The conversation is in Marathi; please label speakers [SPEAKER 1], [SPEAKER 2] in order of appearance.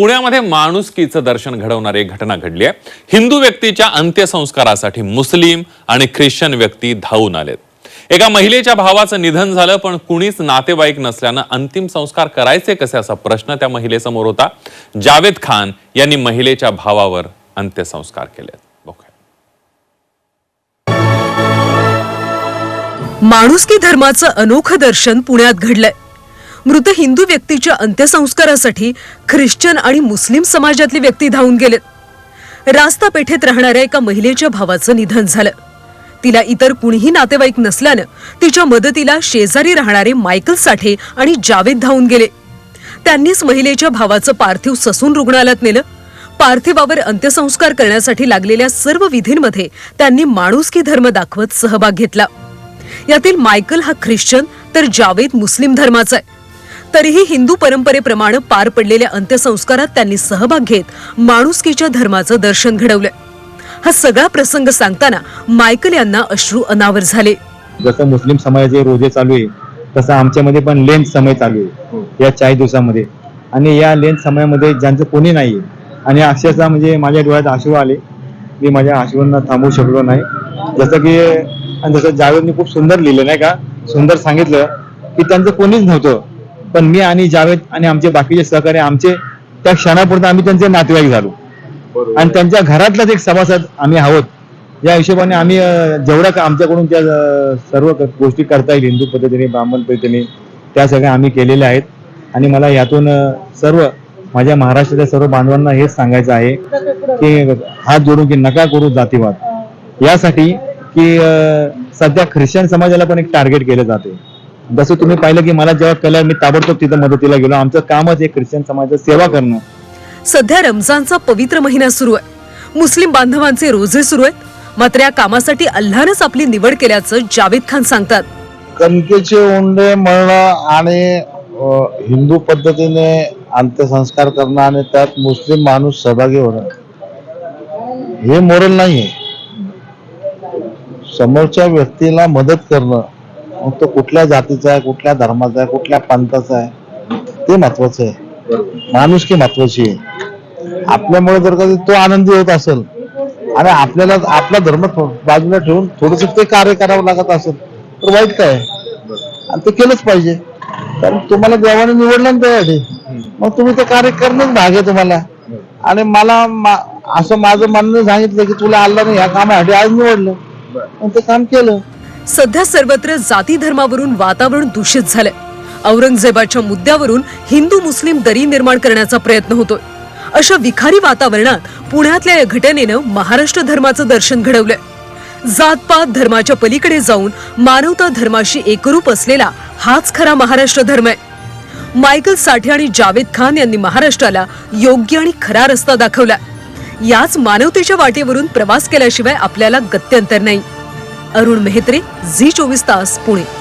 [SPEAKER 1] पुण्यामध्ये माणुसकीचं दर्शन घडवणारी एक घटना घडली आहे. हिंदू व्यक्तीच्या अंत्यसंस्कारासाठी मुस्लिम आणि ख्रिश्चन व्यक्ती धावून आलेत. एका महिलेच्या भावाचं निधन झालं पण कुणीच नातेवाईक नसल्यानं अंतिम संस्कार करायचे कसे असा प्रश्न त्या महिलेसमोर होता. जावेद खान यांनी महिलेच्या भावावर अंत्यसंस्कार केले
[SPEAKER 2] माणुसकी धर्माचं अनोखं दर्शन पुण्यात घडलंय. मृत हिंदू व्यक्तीच्या अंत्यसंस्कारासाठी ख्रिश्चन आणि मुस्लिम समाजातली व्यक्ती धावून गेलेत. रास्ता पेठेत राहणाऱ्या एका महिलेच्या भावाचं निधन झालं. तिला इतर कुणीही नातेवाईक नसल्यानं तिच्या मदतीला शेजारी राहणारे मायकल साठे आणि जावेद धावून गेले. त्यांनीच महिलेच्या भावाचं पार्थिव ससून रुग्णालयात नेलं. पार्थिवावर अंत्यसंस्कार करण्यासाठी लागलेल्या सर्व विधींमध्ये त्यांनी माणुसकी धर्म दाखवत सहभाग घेतला. यातील मायकल हा ख्रिश्चन तर जावेद मुस्लिम धर्माचा आहे. तरीही हिंदू परंपरेप्रमाणे पार पडलेल्या अंत्यसंस्कारात त्यांनी सहभाग घेत माणुसकीच्या धर्माचं दर्शन घडवलंय. हा सगळा प्रसंग सांगताना मायकल यांना अश्रू अनावर झाले.
[SPEAKER 3] जसं मुस्लिम समाजाचे रोजे चालू आहे तसं आमच्यामध्ये पण लेन समय चालू आहे या चाळीस दिवसामध्ये. आणि या लेन समयामध्ये ज्यांचं कोणी नाही आहे आणि अक्षरशः म्हणजे माझ्या डोळ्यात आशू आले मी माझ्या आशूंना थांबवू शकलो नाही. जसं की आणि जसं जावेदने खूप सुंदर लिहिलं नाही का? सुंदर सांगितलं की त्यांचं कोणीच नव्हतं. पण मी आणि जावेद आणि आमचे बाकीचे सहकारी आमचे त्या क्षणापुरतं आम्ही त्यांचे नातेवाईक झालो. आणि त्यांच्या घरातलाच एक सभासद आम्ही आहोत. या हिशोबाने आम्ही अं, जेवढं का आमच्याकडून त्या सर्व गोष्टी करता येईल हिंदू पद्धतीने ब्राह्मण पद्धतीने त्या सगळ्या आम्ही केलेल्या आहेत. आणि मला यातून सर्व माझ्या महाराष्ट्राच्या सर्व बांधवांना हेच सांगायचं आहे की हात जोडून की नका करू जातीवाद. यासाठी की सध्या ख्रिश्चन समाजाला पण एक टार्गेट केलं जाते. जसं तुम्ही पाहिलं की मला जेव्हा कळलं मी ताबडतोब तिथं मदतीला गेलो. आमचं कामच आहे ख्रिश्चन समाजाची सेवा करणं.
[SPEAKER 2] सध्या रमजानचा पवित्र महिना सुरू आहे. मुस्लिम बांधवांचे रोजे सुरू आहेत. मात्र या कामासाठी अल्लानच आपली निवड केल्याचं जावेद खान सांगतात.
[SPEAKER 4] कणकेचे उंडे मळणं आणि अ, हिंदू पद्धतीने अंत्यसंस्कार करणं आणि त्यात मुस्लिम माणूस सहभागी होणं हे मोरल नाहीये. समोरच्या व्यक्तीला मदत करणं मग तो कुठल्या जातीचा आहे कुठल्या धर्माचा आहे कुठल्या पंथाचा आहे ते महत्वाचं आहे. माणुसकी महत्वाची आहे. आपल्यामुळे जर कधी तो आनंदी होत असेल आणि आपल्याला आपला धर्म बाजूला ठेवून थोडस ते कार्य करावं लागत असेल तर वाईट काय? आहे? आणि ते केलंच पाहिजे. कारण तुम्हाला देवाने निवडलं ना त्यासाठी. मग तुम्ही ते कार्य करणंच भाग आहे तुम्हाला. आणि मला असं माझं म्हणणं सांगितलं की तुला आल्ला ह्या कामासाठी आज निवडलं. मग ते काम केलं.
[SPEAKER 2] सध्या सर्वत्र जाती धर्मावरून वातावरण दूषित झालंय. औरंगजेबाच्या मुद्द्यावरून हिंदू मुस्लिम दरी निर्माण करण्याचा प्रयत्न होतोय. अशा विखारी वातावरणात पुण्यातल्या या घटनेनं महाराष्ट्र धर्माचं दर्शन घडवलंय. जातपात धर्माच्या पलीकडे जाऊन मानवता धर्माशी एकरूप असलेला हाच खरा महाराष्ट्र धर्म आहे. मायकल साठे आणि जावेद खान यांनी महाराष्ट्राला योग्य आणि खरा रस्ता दाखवला. याच मानवतेच्या वाटेवरून प्रवास केल्याशिवाय आपल्याला गत्यंतर नाही. अरुण मेहत्रे झी चोवीस तास पुणे.